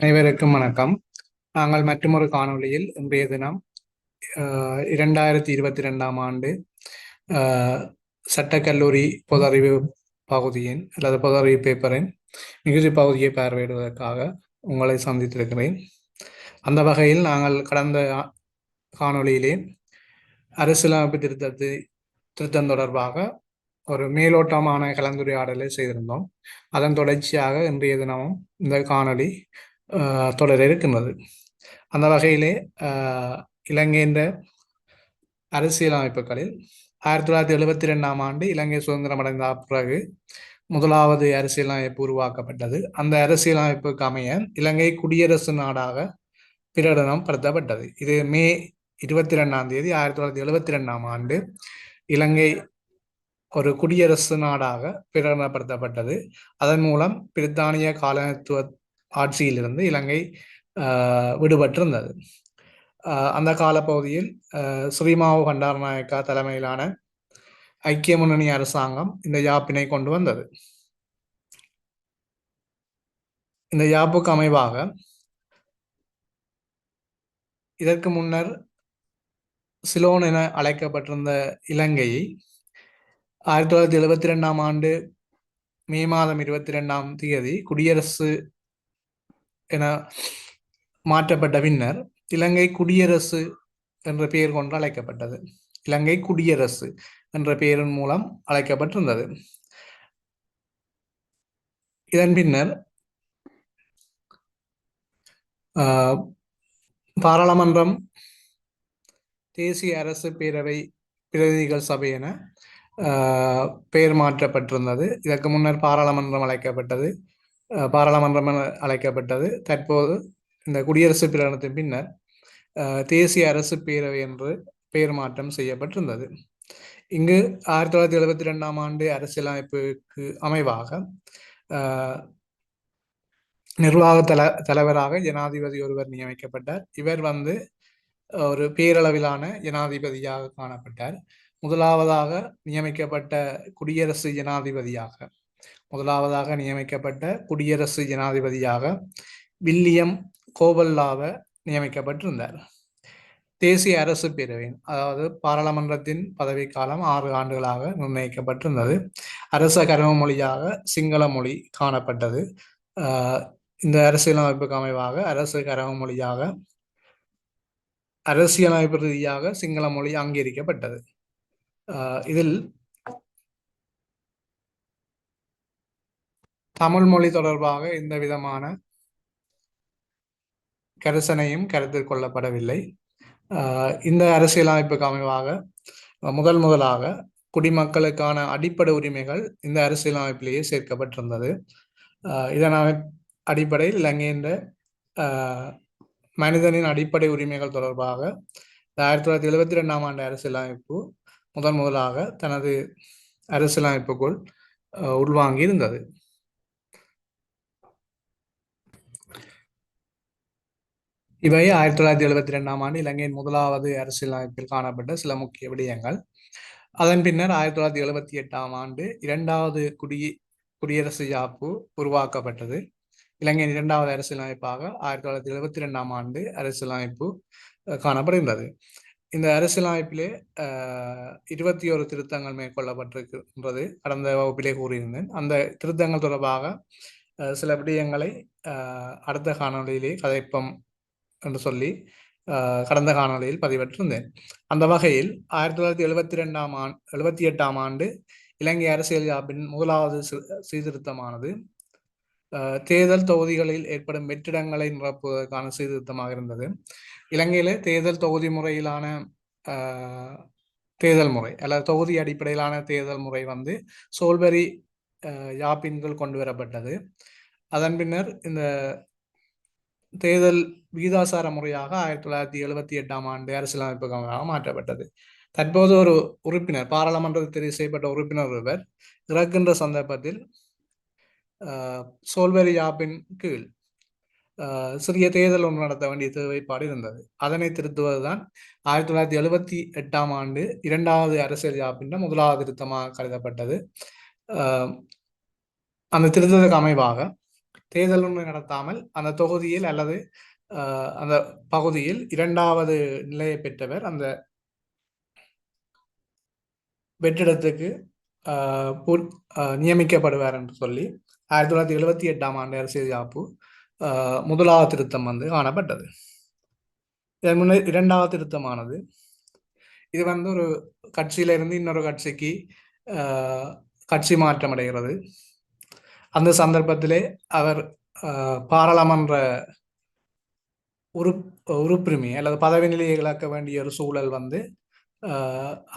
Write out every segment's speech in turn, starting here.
அனைவருக்கும் வணக்கம். நாங்கள் மற்றொரு காணொளியில் இன்றைய தினம் இரண்டாயிரத்தி இருபத்தி ரெண்டாம் ஆண்டு சட்டக்கல்லூரி பொதறிவு பகுதியின் அல்லது பொதறிவு பேப்பரின் மிகுதி பகுதியை பார்வையிடுவதற்காக உங்களை சந்தித்திருக்கிறேன். அந்த வகையில் நாங்கள் கடந்த காணொளியிலே அரசியலமைப்பு திருத்தத்தை திருத்தம் தொடர்பாக ஒரு மேலோட்டமான கலந்துரையாடலை செய்திருந்தோம். அதன் தொடர்ச்சியாக இன்றைய தினமும் இந்த காணொளி தொடர இருக்கின்றது. அந்த வகையிலே இலங்கையின் அரசியலமைப்புகளில் ஆயிரத்தி தொள்ளாயிரத்தி எழுபத்தி ரெண்டாம் ஆண்டு இலங்கை சுதந்திரம் அடைந்த பிறகு முதலாவது அரசியலமைப்பு உருவாக்கப்பட்டது. அந்த அரசியலமைப்புக்கு அமைய இலங்கை குடியரசு நாடாக பிரகடனம் படுத்தப்பட்டது. இது மே இருபத்தி ரெண்டாம் தேதி ஆயிரத்தி தொள்ளாயிரத்தி எழுபத்தி ரெண்டாம் ஆண்டு இலங்கை ஒரு குடியரசு நாடாக பிரகடனப்படுத்தப்பட்டது. அதன் மூலம் பிரித்தானிய காலனித்துவ ஆட்சியிலிருந்து இலங்கை விடுபட்டிருந்தது. அந்த காலப்பகுதியில் ஸ்ரீமாவு பண்டாரநாயக்கா தலைமையிலான ஐக்கிய முன்னணி அரசாங்கம் இந்த யாப்பினை கொண்டு வந்தது. இந்த யாப்புக்கு அமைவாக இதற்கு முன்னர் சிலோன் என அழைக்கப்பட்டிருந்த இலங்கையை ஆயிரத்தி தொள்ளாயிரத்தி எழுபத்தி ரெண்டாம் ஆண்டு மே மாதம் இருபத்தி ரெண்டாம் தேதி குடியரசு என மாற்றப்பட்ட பின்னர் இலங்கை குடியரசு என்ற பெயர் கொண்டு அழைக்கப்பட்டது. இலங்கை குடியரசு என்ற பெயரின் மூலம் அழைக்கப்பட்டிருந்தது. இதன் பின்னர் பாராளுமன்றம் தேசிய அரசு பேரவை பிரதிநிதிகள் சபை என பெயர் மாற்றப்பட்டிருந்தது. இதற்கு முன்னர் பாராளுமன்றம் அழைக்கப்பட்டது. பாராளுமன்றம் என அழைக்கப்பட்டது. தற்போது இந்த குடியரசு பிரகடனத்தின் பின்னர் தேசிய அரசு பேரவை என்று பெயர் மாற்றம் செய்யப்பட்டிருந்தது. இங்கு ஆயிரத்தி தொள்ளாயிரத்தி எழுபத்தி ரெண்டாம் ஆண்டு அரசியலமைப்புக்கு அமைவாக நிர்வாக தல தலைவராக ஜனாதிபதி ஒருவர் நியமிக்கப்பட்டார். இவர் வந்து ஒரு பேரளவிலான ஜனாதிபதியாக காணப்பட்டார். முதலாவதாக நியமிக்கப்பட்ட குடியரசு ஜனாதிபதியாக முதலாவதாக நியமிக்கப்பட்ட குடியரசு ஜனாதிபதியாக வில்லியம் கோபல்லாவ நியமிக்கப்பட்டிருந்தார். தேசிய அரசு பேரவையின் அதாவது பாராளுமன்றத்தின் பதவிக்காலம் ஆறு ஆண்டுகளாக நிர்ணயிக்கப்பட்டிருந்தது. அரச கரும மொழியாக சிங்கள மொழி காணப்பட்டது. இந்த அரசியலமைப்புக்கு அமைவாக அரசு கரும மொழியாக அரசியலமைப்பு ரீதியாக சிங்கள மொழி அங்கீகரிக்கப்பட்டது. இதில் தமிழ் மொழி தொடர்பாக எந்த விதமான கரிசனையும் கருத்தில் கொள்ளப்படவில்லை. இந்த அரசியலமைப்புக்கு அமைவாக முதல் முதலாக குடிமக்களுக்கான அடிப்படை உரிமைகள் இந்த அரசியலமைப்பிலேயே சேர்க்கப்பட்டிருந்தது. இதன் அடிப்படையில் இலங்கையின் மனிதனின் அடிப்படை உரிமைகள் தொடர்பாக ஆயிரத்தி தொள்ளாயிரத்தி எழுபத்தி ரெண்டாம் ஆண்டு அரசியலமைப்பு முதன் முதலாக தனது அரசியலமைப்புக்குள் உள்வாங்கி இருந்தது இவை ஆயிரத்தி தொள்ளாயிரத்தி எழுபத்தி ரெண்டாம் ஆண்டு இலங்கையின் முதலாவது அரசியலமைப்பில் காணப்பட்ட சில முக்கிய விடயங்கள். அதன் பின்னர் ஆயிரத்தி தொள்ளாயிரத்தி எழுபத்தி எட்டாம் ஆண்டு இரண்டாவது குடி குடியரசு யாப்பு உருவாக்கப்பட்டது. இலங்கையின் இரண்டாவது அரசியலமைப்பாக ஆயிரத்தி தொள்ளாயிரத்தி எழுபத்தி ரெண்டாம் ஆண்டு அரசியலமைப்பு காணப்படுகின்றது. இந்த அரசியலமைப்பிலே இருபத்தி ஒரு திருத்தங்கள் மேற்கொள்ளப்பட்டிருக்கின்றது. கடந்த வகுப்பிலே கூறியிருந்தேன். அந்த திருத்தங்கள் தொடர்பாக சில விடயங்களை அடுத்த காணொலியிலே கதைப்பம். என்று சொல்லி கடந்த காணொலியில் பதிவற்றிருந்தேன் அந்த வகையில் ஆயிரத்தி தொள்ளாயிரத்தி எழுபத்தி ரெண்டாம் ஆண்டு எழுபத்தி எட்டாம் ஆண்டு இலங்கை அரசியல் யாப்பின் முதலாவது சீர்திருத்தமானது. தேர்தல் தொகுதிகளில் ஏற்படும் வெற்றிடங்களை நிரப்புவதற்கான சீர்திருத்தமாக இருந்தது. இலங்கையில தேர்தல் தொகுதி முறையிலான தேர்தல் முறை அல்லது தொகுதி அடிப்படையிலான தேர்தல் முறை வந்து சோல்பரி யாப்பின்கள் கொண்டு வரப்பட்டது. அதன் பின்னர் இந்த தேர்தல் விகிதாசார முறையாக ஆயிரத்தி தொள்ளாயிரத்தி எழுபத்தி எட்டாம் ஆண்டு அரசியலமைப்பு மாற்றப்பட்டது. தற்போது ஒரு உறுப்பினர் பாராளுமன்றத்தில் தெரிவு செய்யப்பட்ட உறுப்பினர் ஒருவர் இறக்கின்ற சந்தர்ப்பத்தில் சோல்வெரி யாப்பின் கீழ் சிறிய தேர்தல் ஒன்று நடத்த வேண்டிய தேவைப்பாடு இருந்தது. அதனை திருத்துவதுதான் ஆயிரத்தி தொள்ளாயிரத்தி எழுபத்தி எட்டாம் ஆண்டு இரண்டாவது அரசியல் யாப்பின் முதலாவது திருத்தமாக கருதப்பட்டது. அந்த திருத்தத்துக்கு அமைவாக தேர்தல் ஒன்று நடத்தாமல் அந்த தொகுதியில் அல்லது அந்த பகுதியில் இரண்டாவது நிலையை பெற்றவர் அந்த வெற்றிடத்துக்கு நியமிக்கப்படுவார் என்று சொல்லி ஆயிரத்தி தொள்ளாயிரத்தி எழுபத்தி எட்டாம் ஆண்டு அரசியல் யாப்பு முதலாவது திருத்தம் வந்து காணப்பட்டது. இதன் முன்னே இரண்டாவது திருத்தமானது. இது வந்து ஒரு கட்சியில இருந்து இன்னொரு கட்சிக்கு கட்சி மாற்றம் அடைகிறது. அந்த சந்தர்ப்பத்திலே அவர் பாராளுமன்ற உறுப் உறுப்புரிமை அல்லது பதவி நிலையை இழக்க வேண்டிய ஒரு சூழல் வந்து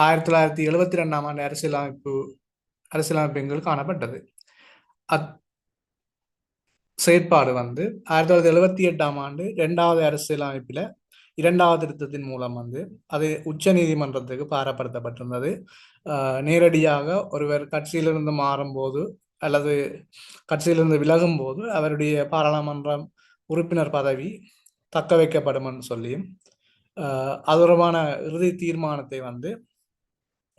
ஆயிரத்தி தொள்ளாயிரத்தி எழுபத்தி ரெண்டாம் ஆண்டு அரசியலமைப்பு அரசியலமைப்புகள் காணப்பட்டது. அத் செயற்பாடு வந்து ஆயிரத்தி தொள்ளாயிரத்தி எழுபத்தி எட்டாம் ஆண்டு ரெண்டாவது அரசியலமைப்பில் இரண்டாவது திருத்தத்தின் மூலம் வந்து அது உச்ச நீதிமன்றத்துக்கு பாரப்படுத்தப்பட்டிருந்தது. நேரடியாக ஒருவர் கட்சியிலிருந்து மாறும்போது அல்லது கட்சியிலிருந்து விலகும் போது அவருடைய பாராளுமன்றம் உறுப்பினர் பதவி தக்க வைக்கப்படும்னு சொல்லியும் அதுரமான இறுதி தீர்மானத்தை வந்து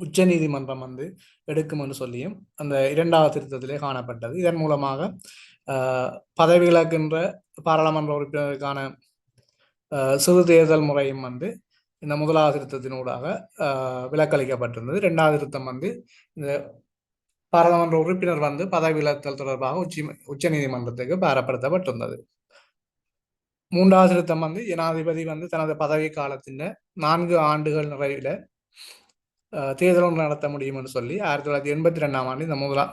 உச்ச நீதிமன்றம் வந்து எடுக்கும்னு சொல்லியும் அந்த இரண்டாவது திருத்தத்திலே காணப்பட்டது. இதன் மூலமாக பதவி இழக்கின்ற பாராளுமன்ற உறுப்பினருக்கான சிறு தேர்தல் முறையும் வந்து இந்த முதலாவது திருத்தத்தினூடாக விலக்களிக்கப்பட்டிருந்தது. இரண்டாவது திருத்தம் வந்து இந்த பாராளுமன்ற உறுப்பினர் வந்து பதவி இழத்தல் தொடர்பாக உச்சி உச்ச நீதிமன்றத்துக்கு பாரப்படுத்தப்பட்டிருந்தது. மூன்றாவது திருத்தம் வந்து ஜனாதிபதி வந்து தனது பதவி காலத்தின் நான்கு ஆண்டுகள் நிறைவில் தேர்தல் ஒன்று நடத்த முடியும் என்று சொல்லி ஆயிரத்தி தொள்ளாயிரத்தி எண்பத்தி ரெண்டாம் ஆண்டு இந்த முதலா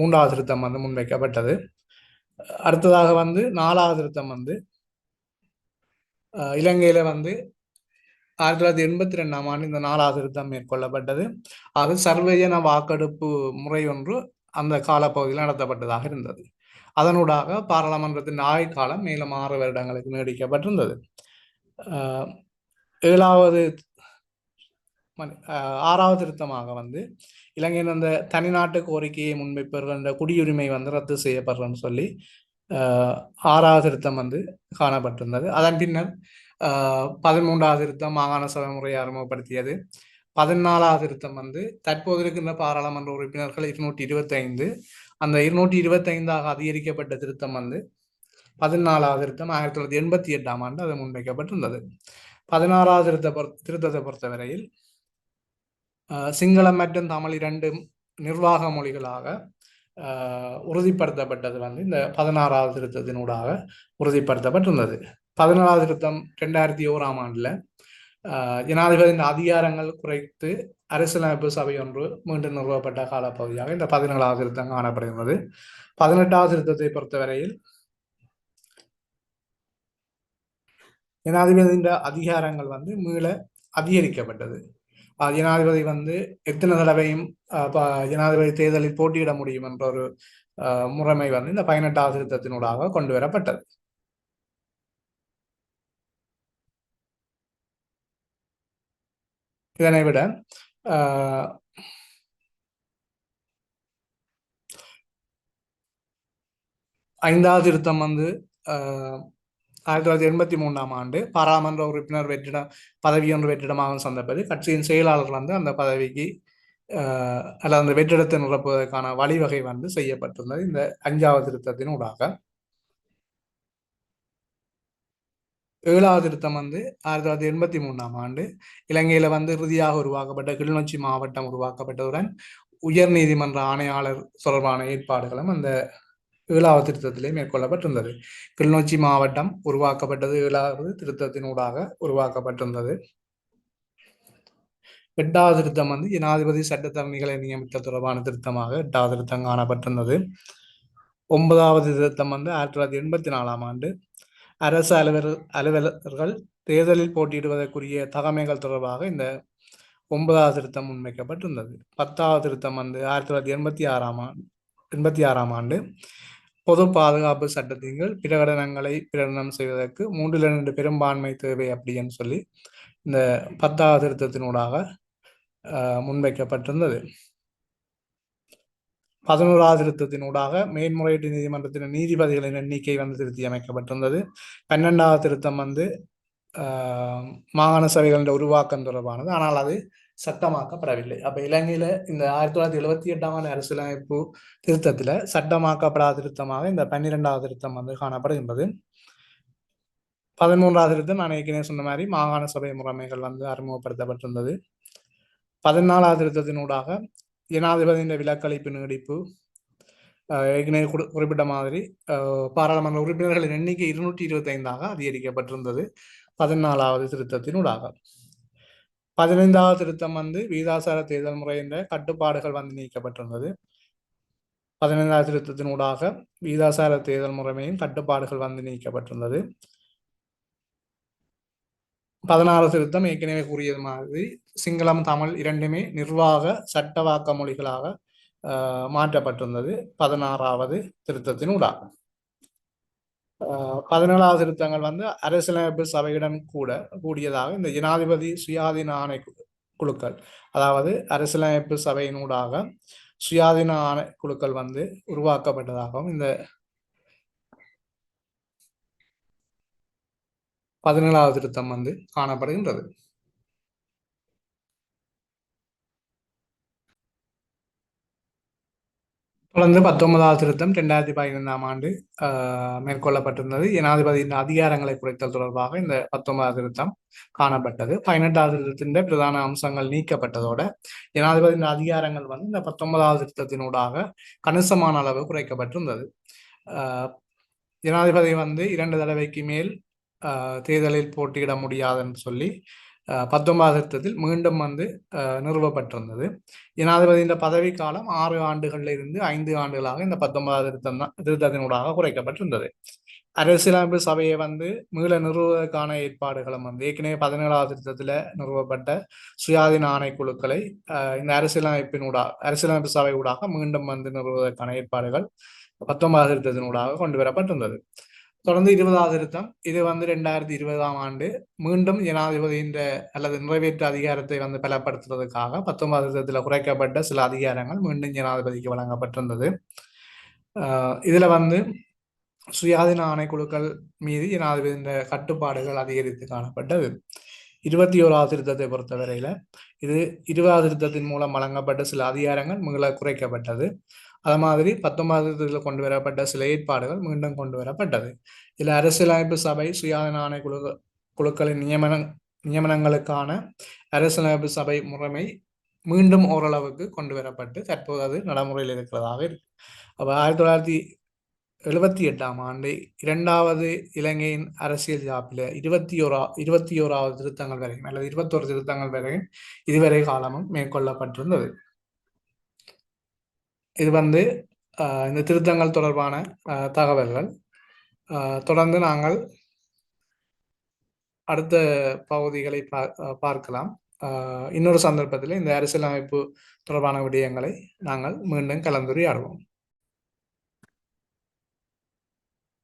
மூன்றாவது திருத்தம் வந்து முன்வைக்கப்பட்டது. அடுத்ததாக வந்து நாலாவது திருத்தம் வந்து இலங்கையில வந்து ஆயிரத்தி தொள்ளாயிரத்தி எண்பத்தி ரெண்டாம் ஆண்டு இந்த நாலாவது திருத்தம் மேற்கொள்ளப்பட்டது. அது சர்வஜன வாக்கெடுப்பு முறை ஒன்று அந்த காலப்பகுதியில் நடத்தப்பட்டதாக இருந்தது. அதனூடாக பாராளுமன்றத்தின் ஆயுட்காலம் மேலும் ஆறு வருடங்களுக்கு நீடிக்கப்பட்டிருந்தது. ஏழாவது ஆறாவது திருத்தமாக வந்து இலங்கையின் அந்த தனிநாட்டு கோரிக்கையை முன்வைப்பவர்கள் குடியுரிமை வந்து ரத்து செய்யப்படுறன்னு சொல்லி ஆறாவது திருத்தம் வந்து காணப்பட்டிருந்தது. அதன் பின்னர் பதிமூன்றாவது திருத்தம் மாகாண சபை முறையை அறிமுகப்படுத்தியது. பதினாலாவது திருத்தம் வந்து தற்போது இருக்கின்ற பாராளுமன்ற உறுப்பினர்கள் இருநூற்றி இருபத்தைந்து அந்த இருநூற்றி இருபத்தைந்தாக அதிகரிக்கப்பட்ட திருத்தம் வந்து பதினாலாவது திருத்தம் ஆயிரத்தி தொள்ளாயிரத்தி எண்பத்தி எட்டாம் ஆண்டு அது முன்வைக்கப்பட்டிருந்தது. பதினாறாவது திருத்த திருத்தத்தை பொறுத்தவரையில் சிங்களம் மற்றும் தமிழ் இரண்டு நிர்வாக மொழிகளாக உறுதிப்படுத்தப்பட்டது வந்து இந்த பதினாறாவது திருத்தத்தினூடாக உறுதிப்படுத்தப்பட்டிருந்தது. பதினாலாவது திருத்தம் ரெண்டாயிரத்தி ஓராம் ஆண்டில் ஜனாதிபதியின் அதிகாரங்கள் குறைத்து அரசியலமைப்பு சபை ஒன்று மீண்டும் நிறுவப்பட்ட காலப்பகுதியாக இந்த பதினேழாவது திருத்தம் காணப்படுகிறது பதினெட்டாவது திருத்தத்தை பொறுத்தவரையில் ஜனாதிபதியின் அதிகாரங்கள் வந்து மீள அதிகரிக்கப்பட்டது. ஜனாதிபதி வந்து எத்தனை தடவையும் ஜனாதிபதி தேர்தலில் போட்டியிட முடியும் என்ற ஒரு முறைமை வந்து இந்த பதினெட்டாவது திருத்தத்தினூடாக கொண்டு வரப்பட்டது. இதனை விட ஐந்தாவது திருத்தம் வந்து ஆயிரத்தி தொள்ளாயிரத்தி எண்பத்தி மூணாம் ஆண்டு பாராளுமன்ற உறுப்பினர் வெற்றிடம் பதவி ஒன்று வெற்றிடமாக சந்தர்ப்பது கட்சியின் செயலாளர் வந்து அந்த பதவிக்கு அல்லது அந்த வெற்றிடத்தை நிரப்புவதற்கான வழிவகை வந்து செய்யப்பட்டிருந்தது இந்த அஞ்சாவது திருத்தத்தின் ஊடாக. ஏழாவது திருத்தம் வந்து ஆயிரத்தி தொள்ளாயிரத்தி எண்பத்தி மூணாம் ஆண்டு இலங்கையில வந்து இறுதியாக உருவாக்கப்பட்ட கிளிநொச்சி மாவட்டம் உருவாக்கப்பட்டதுடன் உயர் நீதிமன்ற ஆணையாளர் தொடர்பான ஏற்பாடுகளும் அந்த ஏழாவது திருத்தத்திலே மேற்கொள்ளப்பட்டிருந்தது. கிளிநொச்சி மாவட்டம் உருவாக்கப்பட்டது ஏழாவது திருத்தத்தினூடாக உருவாக்கப்பட்டிருந்தது. எட்டாவது திருத்தம் வந்து ஜனாதிபதி சட்டத்தரணிகளை நியமித்த தொடர்பான திருத்தமாக எட்டாவது திருத்தம் காணப்பட்டிருந்தது. ஒன்பதாவது திருத்தம் வந்து ஆயிரத்தி தொள்ளாயிரத்தி எண்பத்தி நாலாம் ஆண்டு அரசு அலுவலர் அலுவலர்கள் தேர்தலில் போட்டியிடுவதற்குரிய தகமைகள் தொடர்பாக இந்த ஒன்பதாவது திருத்தம் முன்வைக்கப்பட்டிருந்தது. பத்தாவது திருத்தம் வந்து ஆயிரத்தி தொள்ளாயிரத்தி எண்பத்தி ஆறாம் ஆண்டு எண்பத்தி ஆறாம் ஆண்டு பொது பாதுகாப்பு சட்டத்தின் பிரகடனங்களை பிரகடனம் செய்வதற்கு மூன்றில் இரண்டு பெரும்பான்மை தேவை அப்படின்னு சொல்லி இந்த பத்தாவது திருத்தத்தினூடாக முன்வைக்கப்பட்டிருந்தது. பதினோராவது திருத்தத்தினூடாக மேன்முறையீட்டு நீதிமன்றத்தின் நீதிபதிகளின் எண்ணிக்கை வந்து திருத்தி அமைக்கப்பட்டிருந்தது பன்னெண்டாவது திருத்தம் வந்து மாகாண சபைகளின் உருவாக்கம் தொடர்பானது. ஆனால் அது சட்டமாக்கப்படவில்லை. அப்ப இலங்கையில இந்த ஆயிரத்தி தொள்ளாயிரத்தி எழுபத்தி எட்டாம் ஆண்டு அரசியலமைப்பு திருத்தத்துல சட்டமாக்கப்படாத திருத்தமாக இந்த பன்னிரெண்டாவது திருத்தம் வந்து காணப்படுகின்றது. பதிமூன்றாவது திருத்தம் நான் ஏற்கனவே சொன்ன மாதிரி மாகாண சபை முறைமைகள் வந்து அறிமுகப்படுத்தப்பட்டிருந்தது. பதினாலாவது திருத்தத்தினூடாக ஜனாதிபதியின் விலக்களிப்பு நீடிப்பு ஏற்கனவே குறிப்பிட்ட மாதிரி பாராளுமன்ற உறுப்பினர்களின் எண்ணிக்கை இருநூற்றி இருபத்தி ஐந்தாக அதிகரிக்கப்பட்டிருந்தது. பதினாலாவது திருத்தத்தினூடாக பதினைந்தாவது திருத்தம் வந்து வீதாசார தேர்தல் முறை என்ற கட்டுப்பாடுகள் வந்து நீக்கப்பட்டிருந்தது. பதினைந்தாவது திருத்தத்தினூடாக வீதாசார தேர்தல் முறைமையின் கட்டுப்பாடுகள் வந்து நீக்கப்பட்டிருந்தது. பதினாறு திருத்தம் ஏற்கனவே கூறியது மாதிரி சிங்களம் தமிழ் இரண்டுமே நிர்வாக சட்டவாக்க மொழிகளாக மாற்றப்பட்டிருந்தது. பதினாறாவது திருத்தத்தின் ஊடாக பதினேழாவது திருத்தங்கள் வந்து அரசியலமைப்பு சபையுடன் கூட கூடியதாக இந்த ஜனாதிபதி சுயாதீன ஆணை குழுக்கள் அதாவது அரசியலமைப்பு சபையினூடாக சுயாதீன ஆணை குழுக்கள் வந்து உருவாக்கப்பட்டதாகவும் இந்த பதினேழாவது திருத்தம் வந்து காணப்படுகின்றது. தொடர்ந்து பத்தொன்பதாவது திருத்தம் இரண்டாயிரத்தி பதினைந்தாம் ஆண்டு மேற்கொள்ளப்பட்டிருந்தது. ஜனாதிபதியின் அதிகாரங்களை குறைத்தல் தொடர்பாக இந்த பத்தொன்பதாவது திருத்தம் காணப்பட்டது. பதினெட்டாவது திருத்தத்தின் பிரதான அம்சங்கள் நீக்கப்பட்டதோட ஜனாதிபதியின் அதிகாரங்கள் வந்து இந்த பத்தொன்பதாவது திருத்தத்தினூடாக கணிசமான அளவு குறைக்கப்பட்டிருந்தது. ஜனாதிபதி வந்து இரண்டு தடவைக்கு மேல் தேர்தலில் போட்டியிட முடியாதுன்னு சொல்லி பத்தொன்பதாம் மீண்டும் வந்து நிறுவப்பட்டிருந்தது ஜனாதிபதியின் பதவி காலம் ஆறு ஆண்டுகளில் இருந்து ஐந்து ஆண்டுகளாக இந்த பத்தொன்பதாவது திருத்தம் தான் திருத்தத்தினூடாக குறைக்கப்பட்டிருந்தது. அரசியலமைப்பு சபையை வந்து மீள நிறுவுவதற்கான ஏற்பாடுகளும் வந்து ஏற்கனவே பதினேழாவது திருத்தத்தில் நிறுவப்பட்ட சுயாதீன ஆணைக்குழுக்களை இந்த அரசியலமைப்பினூடாக அரசியலமைப்பு சபை ஊடாக மீண்டும் வந்து நிறுவுவதற்கான ஏற்பாடுகள் பத்தொன்பதாம் திருத்தத்தினூடாக கொண்டு வரப்பட்டிருந்தது. தொடர்ந்து இருபதாவது திருத்தம் இது வந்து ரெண்டாயிரத்தி இருபதாம் ஆண்டு. மீண்டும் ஜனாதிபதியின் அல்லது நிறைவேற்று அதிகாரத்தை வந்து பலப்படுத்துவதற்காக பத்தொன்பது திருத்தத்தில் குறைக்கப்பட்ட சில அதிகாரங்கள் மீண்டும் ஜனாதிபதிக்கு வழங்கப்பட்டிருந்தது. இதுல வந்து சுயாதீன ஆணைக்குழுக்கள் மீது ஜனாதிபதியின் கட்டுப்பாடுகள் அதிகரித்து காணப்பட்டது. இருபத்தி ஓராவது திருத்தத்தை பொறுத்தவரையில இது இருபதாவது திருத்தத்தின் மூலம் வழங்கப்பட்ட சில அதிகாரங்கள் மிக குறைக்கப்பட்டது. அது மாதிரி பத்தொன்பதாவதுல கொண்டு வரப்பட்ட சில ஏற்பாடுகள் மீண்டும் கொண்டு வரப்பட்டது இதில் அரசியலமைப்பு சபை சுயாதீன ஆணை குழு குழுக்களின் நியமன நியமனங்களுக்கான அரசியலமைப்பு சபை முறைமை மீண்டும் ஓரளவுக்கு கொண்டு வரப்பட்டு தற்போது அது நடைமுறையில் இருக்கிறதாக இருக்கு. அப்போ ஆயிரத்தி தொள்ளாயிரத்தி எழுபத்தி எட்டாம் ஆண்டு இரண்டாவது இலங்கையின் அரசியல் ஜாப்பில் இருபத்தி ஓரா இருபத்தி ஓராவது திருத்தங்கள் வரையும் அல்லது இருபத்தோரு திருத்தங்கள் வரையும் இதுவரை காலமும் மேற்கொள்ளப்பட்டிருந்தது. இது வந்து இந்த திருத்தங்கள் தொடர்பான தகவல்கள். தொடர்ந்து நாங்கள் அடுத்த பகுதிகளை பார்க்கலாம். இன்னொரு சந்தர்ப்பத்தில் இந்த அரசியலமைப்பு தொடர்பான விடயங்களை நாங்கள் மீண்டும் கலந்துரையாடுவோம்.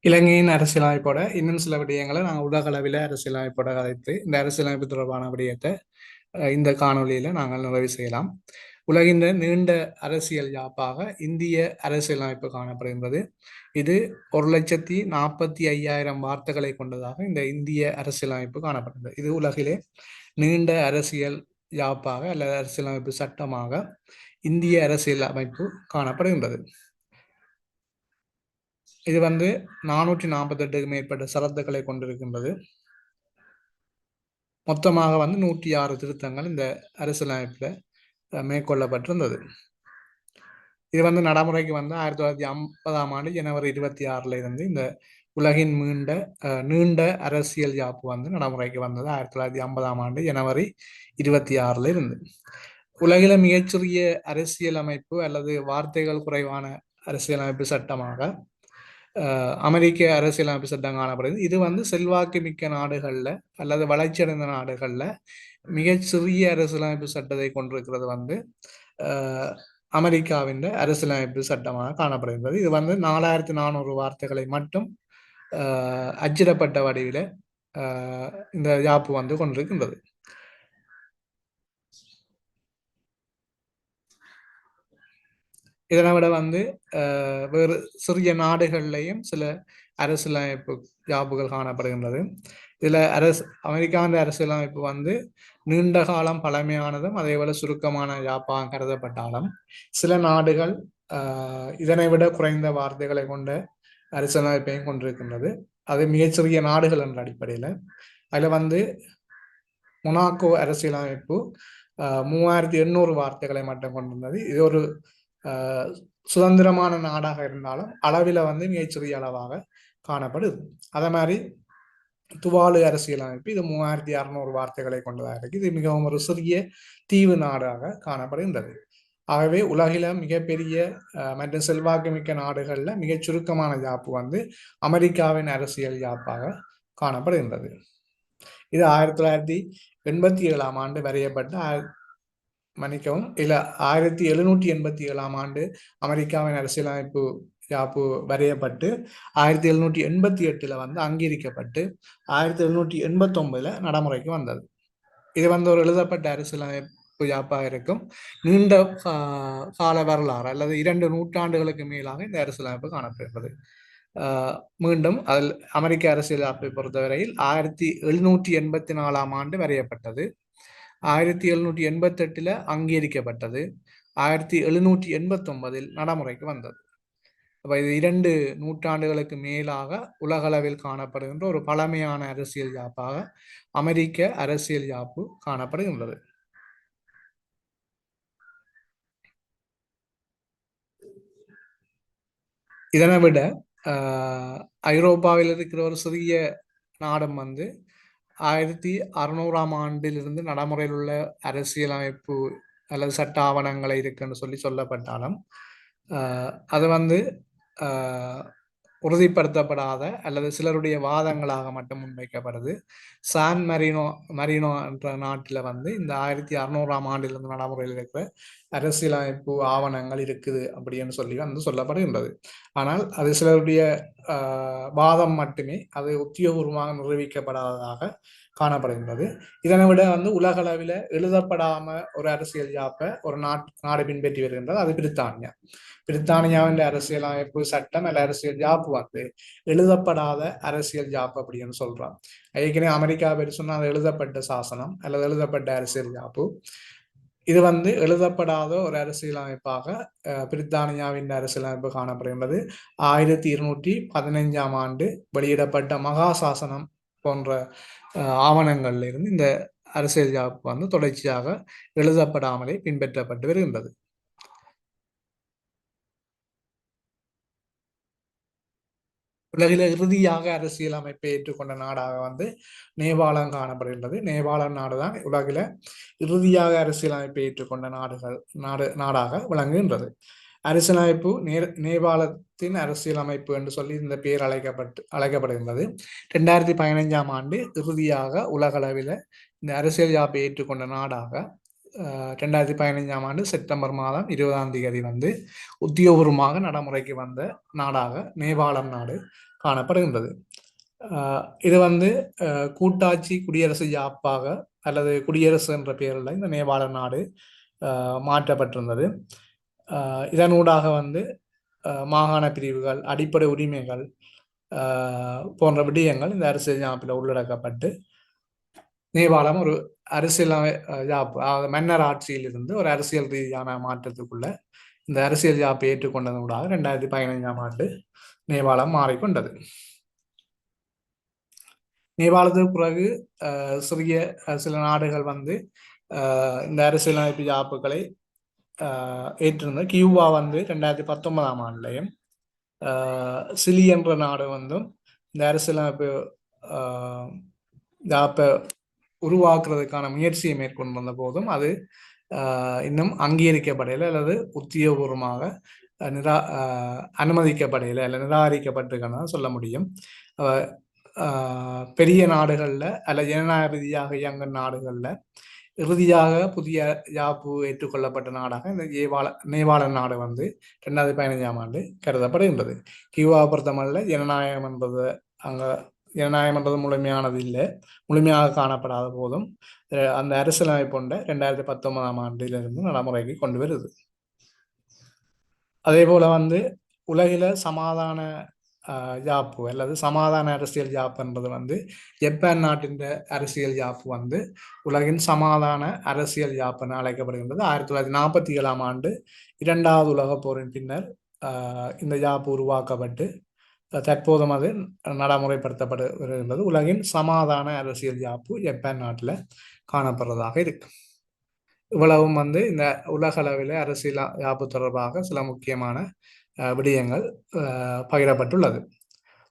இலங்கையின் அரசியலமைப்போட இன்னும் சில விடயங்களை நாங்கள் உலக அளவில் அரசியலமைப்போட கதைத்து இந்த அரசியலமைப்பு தொடர்பான விடயத்தை இந்த காணொலியில நாங்கள் நிறைவு செய்யலாம். உலகின் நீண்ட அரசியல் யாப்பாக இந்திய அரசியலமைப்பு காணப்படுகின்றது. இது ஒரு லட்சத்தி நாற்பத்தி ஐயாயிரம் வார்த்தைகளை கொண்டதாக இந்த இந்திய அரசியலமைப்பு காணப்படுகிறது. இது உலகிலே நீண்ட அரசியல் யாப்பாக அல்லது அரசியலமைப்பு சட்டமாக இந்திய அரசியல் அமைப்பு காணப்படுகின்றது. இது வந்து நானூற்றி நாற்பத்தி எட்டுக்கு மேற்பட்ட சரத்துக்களை கொண்டிருக்கின்றது. மொத்தமாக வந்து நூற்றி ஆறு திருத்தங்கள் இந்த அரசியலமைப்புல மேற்கொள்ளப்பட்டிருந்தது. இது வந்து நடைமுறைக்கு வந்து ஆயிரத்தி தொள்ளாயிரத்தி ஐம்பதாம் ஆண்டு ஜனவரி இருபத்தி ஆறுல இருந்து இந்த உலகின் மீண்ட நீண்ட அரசியல் யாப்பு வந்து நடைமுறைக்கு வந்தது. ஆயிரத்தி தொள்ளாயிரத்தி ஐம்பதாம் ஆண்டு ஜனவரி இருபத்தி ஆறுல இருந்து. உலகில மிகச்சிறிய அரசியல் அமைப்பு அல்லது வார்த்தைகள் குறைவான அரசியலமைப்பு சட்டமாக அமெரிக்க அரசியலமைப்பு சட்டம் காணப்படுகிறது. இது வந்து செல்வாக்கு மிக்க நாடுகளில் அல்லது வளர்ச்சியடைந்த நாடுகள்ல மிகச் சிறிய அரசியலமைப்பு சட்டத்தை கொண்டிருக்கிறது வந்து அமெரிக்காவின் அரசியலமைப்பு சட்டமாக காணப்படுகின்றது. இது வந்து நாலாயிரத்தி நானூறு வார்த்தைகளை மட்டும் அச்சிடப்பட்ட வடிவில இந்த யாப்பு வந்து கொண்டிருக்கின்றது. இதனை விட வந்து வேறு சிறிய நாடுகள்லையும் சில அரசியலமைப்பு யாப்புகள் காணப்படுகின்றது. இதில் அரசு அமெரிக்காவின் அரசியலமைப்பு வந்து நீண்ட காலம் பழமையானதும் அதே போல சுருக்கமான யாப்பாக கருதப்பட்டாலும் சில நாடுகள் இதனை விட குறைந்த வார்த்தைகளை கொண்ட அரசியலமைப்பையும் கொண்டிருக்கின்றது. அது மிகச்சிறிய நாடுகள் என்ற அடிப்படையில். அதில் வந்து மொனாக்கோ அரசியலமைப்பு மூவாயிரத்தி எண்ணூறு வார்த்தைகளை மட்டும் கொண்டிருந்தது. இது ஒரு சுதந்திரமான நாடாக இருந்தாலும் அளவில் வந்து மிகச்சிறிய அளவாக காணப்படுது. அதே மாதிரி துவாலு அரசியலமைப்பு. இது மூவாயிரத்தி அறுநூறு வார்த்தைகளை கொண்டதாக இருக்கு. இது மிகவும் ஒரு சிறிய தீவு நாடாக காணப்படுகின்றது. ஆகவே உலகில மிகப்பெரிய மற்றும் செல்வாக்கு மிக்க நாடுகளில் மிகச் சுருக்கமான ஜாப்பு வந்து அமெரிக்காவின் அரசியல் ஜாப்பாக காணப்படுகின்றது. இது ஆயிரத்தி தொள்ளாயிரத்தி எண்பத்தி ஏழாம் ஆண்டு வரையப்பட்ட மன்னிக்கவும் இல்லை ஆயிரத்தி எழுநூற்றி எண்பத்தி ஏழாம் ஆண்டு அமெரிக்காவின் அரசியலமைப்பு யாப்பு வரையப்பட்டு ஆயிரத்தி எழுநூற்றி எண்பத்தி எட்டில் வந்து அங்கீகரிக்கப்பட்டு ஆயிரத்தி எழுநூற்றி எண்பத்தொம்பதில் நடைமுறைக்கு வந்தது. இது வந்து ஒரு எழுதப்பட்ட அரசியலமைப்பு யாப்பாக இருக்கும். நீண்ட கால வரலாறு அல்லது இரண்டு நூற்றாண்டுகளுக்கு மேலாக இந்த அரசியலமைப்பு காணப்படுகிறது. மீண்டும் அதில் அமெரிக்க அரசியல் அமைப்பை பொறுத்தவரையில் ஆயிரத்தி எழுநூற்றி எண்பத்தி நாலாம் ஆண்டு வரையப்பட்டது. ஆயிரத்தி எழுநூற்றி எண்பத்தெட்டில் அங்கீகரிக்கப்பட்டது. ஆயிரத்தி எழுநூற்றி எண்பத்தொன்பதில் நடைமுறைக்கு வந்தது. அப்போ இது இரண்டு நூற்றாண்டுகளுக்கு மேலாக உலகளவில் காணப்படுகின்ற ஒரு பழமையான அரசியல் யாப்பாக அமெரிக்க அரசியல் யாப்பு காணப்படுகின்றது. இதனை விட ஐரோப்பாவில் இருக்கிற ஒரு சிறிய நாடும் வந்து ஆயிரத்தி அறுநூறாம் ஆண்டிலிருந்து நடைமுறையில் உள்ள அரசியலமைப்பு அல்லது சட்ட ஆவணங்களை இருக்குன்னு சொல்லி சொல்லப்பட்டாலும் அது வந்து உறுதிப்படுத்தப்படாத அல்லது சிலருடைய வாதங்களாக மட்டும் முன்வைக்கப்படுது. சான் மரினோ மரினோ என்ற நாட்டில் வந்து இந்த ஆயிரத்தி அறுநூறாம் ஆண்டிலிருந்து நடைமுறையில் இருக்கிற அரசியலமைப்பு ஆவணங்கள் இருக்குது அப்படின்னு சொல்லி வந்து சொல்லப்படுகின்றது. ஆனால் அது சிலருடைய வாதம் மட்டுமே அது உத்தியோகபூர்வமாக நிரூபிக்கப்படாததாக காணப்படுகின்றது. இதனை விட வந்து உலகளவில் எழுதப்படாம ஒரு அரசியல் ஜாப்பை ஒரு நாட் நாடு பின்பற்றி வருகின்றது. அது பிரித்தானியா. பிரித்தானியாவின் அரசியலமைப்பு சட்டம் அல்ல அரசியல் ஜாப்பு வந்து எழுதப்படாத அரசியல் ஜாப் அப்படின்னு சொல்றான் ஏற்கனவே அமெரிக்கா பேர் சொன்னா அது எழுதப்பட்ட சாசனம் அல்லது எழுதப்பட்ட அரசியல் ஜாப்பு இது வந்து எழுதப்படாத ஒரு அரசியலமைப்பாக பிரித்தானியாவின் அரசியலமைப்பு காணப்படுகின்றது. ஆயிரத்தி இருநூற்றி பதினைஞ்சாம் ஆண்டு வெளியிடப்பட்ட மகா சாசனம் போன்ற ஆவணங்களில் இருந்து இந்த அரசியல் ஜாப்பு வந்து தொடர்ச்சியாக எழுதப்படாமலே பின்பற்றப்பட்டு வருகின்றது. உலகில இறுதியாக அரசியல் அமைப்பை ஏற்றுக்கொண்ட நாடாக வந்து நேபாளம் காணப்படுகின்றது. நேபாள நாடுதான் உலகில இறுதியாக அரசியல் அமைப்பை ஏற்றுக்கொண்ட நாடுகள் நாடு நாடாக விளங்குகின்றது. அரசியலமைப்பு நே நேபாளத்தின் அரசியலமைப்பு என்று சொல்லி இந்த பெயர் அழைக்கப்பட்டு அழைக்கப்படுகின்றது. ரெண்டாயிரத்தி பதினைஞ்சாம் ஆண்டு இறுதியாக உலகளவில் இந்த அரசியல் யாப்பை ஏற்றுக்கொண்ட நாடாக ரெண்டாயிரத்தி பதினைஞ்சாம் ஆண்டு செப்டம்பர் மாதம் இருபதாம் தேதி வந்து உத்தியோகபூர்வமாக நடைமுறைக்கு வந்த நாடாக நேபாளம் நாடு காணப்படுகின்றது. இது வந்து கூட்டாட்சி குடியரசு யாப்பாக அல்லது குடியரசு என்ற பெயரில் இந்த நேபாள நாடு மாற்றப்பட்டிருந்தது. இதனூடாக வந்து மாகாண பிரிவுகள் அடிப்படை உரிமைகள் போன்ற விடயங்கள் இந்த அரசியல் ஜாப்பில் உள்ளடக்கப்பட்டு நேபாளம் ஒரு அரசியல் மன்னர் ஆட்சியில் இருந்து ஒரு அரசியல் ரீதியான மாற்றத்துக்குள்ள இந்த அரசியல் ஜாப்பை ஏற்றுக்கொண்டதனூடாக ரெண்டாயிரத்தி பதினைஞ்சாம் ஆண்டு நேபாளம் மாறிக்கொண்டது. நேபாளத்துக்கு பிறகு சிறிய சில நாடுகள் வந்து இந்த அரசியலமைப்பு ஜாப்புகளை ஏற்றிருந்தது. கியூபா வந்து ரெண்டாயிரத்தி பத்தொன்பதாம் ஆண்டுலையும் சிலி என்ற நாடு வந்தும் இந்த அரசியலமைப்பு ஜாப்பை உருவாக்குறதுக்கான முயற்சியை மேற்கொண்டு வந்த போதும் அது இன்னும் அங்கீகரிக்கப்படையில அல்லது உத்தியோகபூர்வமாக நிரா அனுமதிக்கப்படையில அல்ல நிராகரிக்கப்பட்டிருக்கணும் சொல்ல முடியும். பெரிய நாடுகளில் அல்ல ஜனநாயக ரீதியாக இயங்கும் நாடுகளில் இறுதியாக புதிய யாப்பு ஏற்றுக்கொள்ளப்பட்ட நாடாக இந்த ஏவாள நேபாள நாடு வந்து ரெண்டாயிரத்தி பதினைஞ்சாம் ஆண்டு கருதப்படுகின்றது. கியூவா பொறுத்தமல்ல ஜனநாயகம் என்பது அங்கே ஜனநாயகம் என்பது முழுமையானது இல்லை முழுமையாக காணப்படாத போதும் அந்த அரசியலமைப்பு கொண்ட ரெண்டாயிரத்தி பத்தொன்பதாம் ஆண்டிலிருந்து நடைமுறைக்கு கொண்டு வருது. அதே போல வந்து உலகில சமாதான ஜாப்பு அல்லது சமாதான அரசியல் ஜாப்புன்றது வந்து ஜப்பான் நாட்டின் அரசியல் ஜாப்பு வந்து உலகின் சமாதான அரசியல் யாப்புன்னு அழைக்கப்படுகின்றது. ஆயிரத்தி தொள்ளாயிரத்தி நாற்பத்தி ஏழாம் ஆண்டு இரண்டாவது உலக போரின் பின்னர் இந்த ஜாப்பு உருவாக்கப்பட்டு தற்போதும் அது நடைமுறைப்படுத்தப்படு வருகின்றது உலகின் சமாதான அரசியல் யாப்பு ஜப்பான் நாட்டில் காணப்படுறதாக இருக்கு. இவ்வளவும் வந்து இந்த உலக அளவில் அரசியல் யாப்பு தொடர்பாக சில முக்கியமான விடயங்கள் பகிரப்பட்டுள்ளது.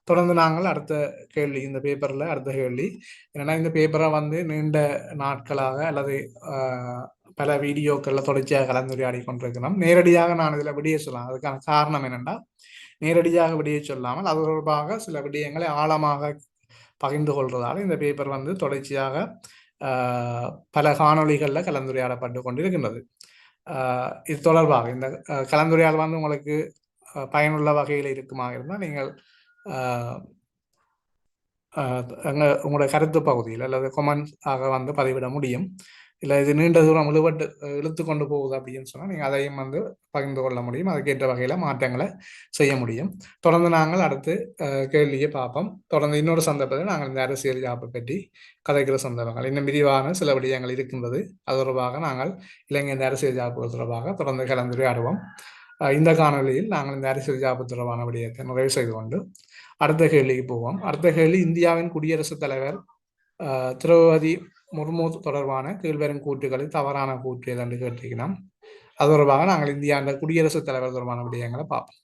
தொடர்ந்து நாங்கள் அடுத்த கேள்வி இந்த பேப்பரில் அடுத்த கேள்வி என்னென்னா இந்த பேப்பரை வந்து நீண்ட நாட்களாக அல்லது பல வீடியோக்களில் தொடர்ச்சியாக கலந்துரையாடி கொண்டிருக்கிறோம். நேரடியாக நான் இதில் விடிய சொல்லலாம் அதுக்கான காரணம் என்னென்னா நேரடியாக விடிய சொல்லாமல் அது தொடர்பாக சில விடயங்களை ஆழமாக பகிர்ந்து கொள்வதால் இந்த பேப்பர் வந்து தொடர்ச்சியாக பல காணொளிகளில் கலந்துரையாடப்பட்டு கொண்டிருக்கின்றது. இது தொடர்பாக இந்த கலந்துரையாடல் வந்து உங்களுக்கு பயனுள்ள வகையில் இருக்குமா இருந்தால் நீங்கள் எங்கள் உங்களுடைய கருத்து பகுதியில் அல்லது கொமெண்ட்ஸ் ஆக வந்து பதிவிட முடியும். இல்லை இது நீண்ட தூரம் இழுபட்டு இழுத்து கொண்டு போகுது அப்படின்னு சொன்னால் நீங்கள் அதையும் வந்து பகிர்ந்து கொள்ள முடியும். அதுக்கேற்ற வகையில் மாற்றங்களை செய்ய முடியும். தொடர்ந்து நாங்கள் அடுத்து கேள்வியை பார்ப்போம். தொடர்ந்து இன்னொரு சந்தர்ப்பத்தில் நாங்கள் இந்த அரசியல் ஜாப்பை பற்றி கதைக்கிற சந்தர்ப்பங்கள். இன்னும் விரிவான சில விடயங்கள் இருக்கின்றது. அது தொடர்பாக நாங்கள் இலங்கை இந்த அரசியல் ஜாப்புகள் தொடர்பாக தொடர்ந்து கலந்துரையாடுவோம். இந்த காணொலியில் நாங்கள் இந்த அரசியல் ஜாபு தொடர்பான விடயத்தை நிறைவு செய்து கொண்டு அடுத்த கேள்விக்கு போவோம். அடுத்த கேள்வி இந்தியாவின் குடியரசுத் தலைவர் திரௌபதி முர்மு தொடர்பான கீழ்வரும் கூற்றுகளை தவறான கூற்று என்று கேட்டிருக்கிறோம் அது தொடர்பாக நாங்கள் இந்தியா அந்த குடியரசுத் தலைவர் தொடர்பான விடயங்களை பார்ப்போம்.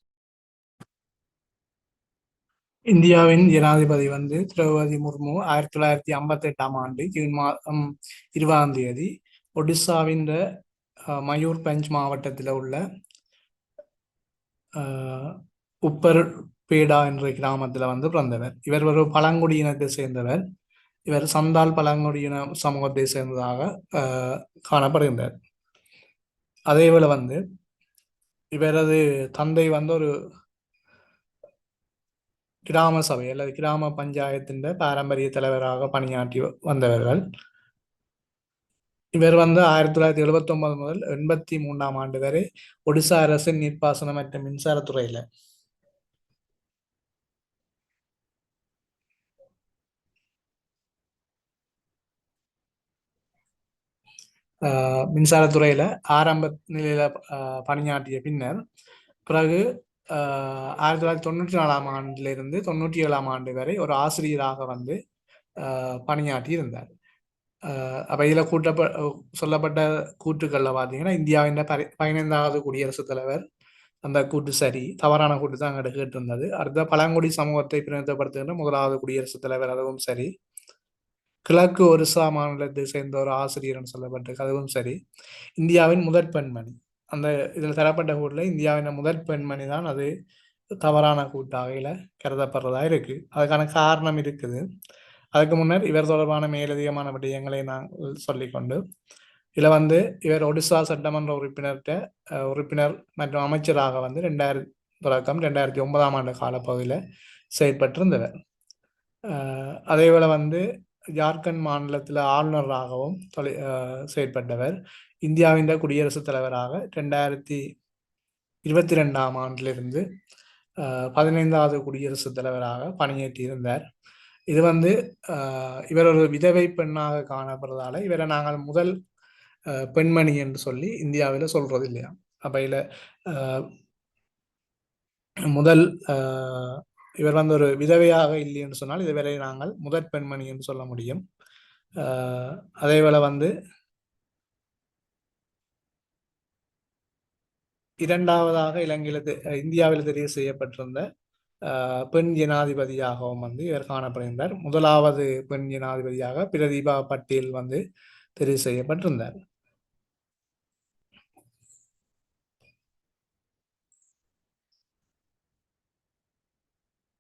இந்தியாவின் ஜனாதிபதி வந்து திரௌபதி முர்மு ஆயிரத்தி தொள்ளாயிரத்தி ஐம்பத்தி எட்டாம் ஆண்டு ஜூன் மாதம் இருபதாம் தேதி ஒடிசாவின் மயூர் பஞ்ச் மாவட்டத்தில் உள்ள உப்பர் பேடா என்ற கிராமத்தில் வந்து பிறந்தவர். இவர் ஒரு பழங்குடியினத்தை சேர்ந்தவர். இவர் சந்தால் பழங்குடியின சமூகத்தை சேர்ந்ததாக காணப்படுகின்றார். அதேபோல வந்து இவரது தந்தை வந்து ஒரு கிராம சபை அல்லது கிராம பஞ்சாயத்தின் பாரம்பரிய தலைவராக பணியாற்றி வந்தவர்கள். இவர் வந்து ஆயிரத்தி தொள்ளாயிரத்தி எழுபத்தி ஒன்பது முதல் எண்பத்தி மூன்றாம் ஆண்டு வரை ஒடிசா அரசின் நீர்ப்பாசனம் மற்றும் மின்சாரத்துறையில மின்சாரத்துறையில ஆரம்ப நிலையில பணியாற்றிய பின்னர் பிறகு ஆயிரத்தி தொள்ளாயிரத்தி தொண்ணூற்றி நாலாம் ஆண்டிலிருந்து தொண்ணூற்றி ஏழாம் ஆண்டு வரை ஒரு ஆசிரியராக வந்து பணியாற்றி இருந்தார். அப்ப இதுல கூட்டப்ப சொல்லப்பட்ட கூற்றுக்கள்ல பாத்தீங்கன்னா இந்தியாவின் பதினைந்தாவது குடியரசுத் தலைவர் அந்த கூட்டு சரி தவறான கூட்டு தான் அங்கே கேட்டிருந்தது. அடுத்த பழங்குடி சமூகத்தை பிரதிநிதிப்படுத்துகின்ற முதலாவது குடியரசுத் தலைவர் அதுவும் சரி. கிழக்கு ஒரிசா மாநிலத்தை சேர்ந்த ஒரு ஆசிரியர்னு சொல்லப்பட்டிருக்கு அதுவும் சரி. இந்தியாவின் முதற் பெண்மணி. அந்த இதில் தரப்பட்ட கூட்டில் இந்தியாவின் முதற் பெண்மணி தான் அது தவறான கூட்டாகையில் கருதப்படுறதா இருக்கு. அதுக்கான காரணம் இருக்குது. அதுக்கு முன்னர் இவர் தொடர்பான மேலதிகமான விடயங்களை நாங்கள் சொல்லிக்கொண்டு இதில் வந்து இவர் ஒடிசா சட்டமன்ற உறுப்பினர்கிட்ட உறுப்பினர் மற்றும் அமைச்சராக வந்து ரெண்டாயிரத்தி தொடக்கம் ரெண்டாயிரத்தி ஒன்பதாம் ஆண்டு காலப்பகுதியில் செயற்பட்டிருந்தவர். அதேபோல் வந்து ஜார்க்கண்ட் மாநிலத்தில் ஆளுநராகவும் தொலை செயற்பட்டவர். இந்தியாவின் குடியரசுத் தலைவராக ரெண்டாயிரத்தி இருபத்தி ரெண்டாம் ஆண்டிலிருந்து பதினைந்தாவது குடியரசுத் தலைவராக பணியேற்றியிருந்தார். இது வந்து இவர் ஒரு விதவை பெண்ணாக காணப்படுறதால இவரை நாங்கள் முதல் பெண்மணி என்று சொல்லி இந்தியாவில் சொல்றது இல்லையா? அப்ப இதில் முதல் இவர் வந்து ஒரு விதவையாக இல்லை என்று சொன்னால் இதுவரை நாங்கள் முதற் பெண்மணி என்று சொல்ல முடியும். அதே போல வந்து இரண்டாவதாக இலங்கையில் இந்தியாவில் தெரிவு செய்யப்பட்டிருந்த பெண் ஜனாதிபதியாகவும் வந்து இவர் காணப்படுகின்றார். முதலாவது பெண் ஜனாதிபதியாக பிரதீபா பட்டேல் வந்து தெரிவு செய்யப்பட்டிருந்தார்.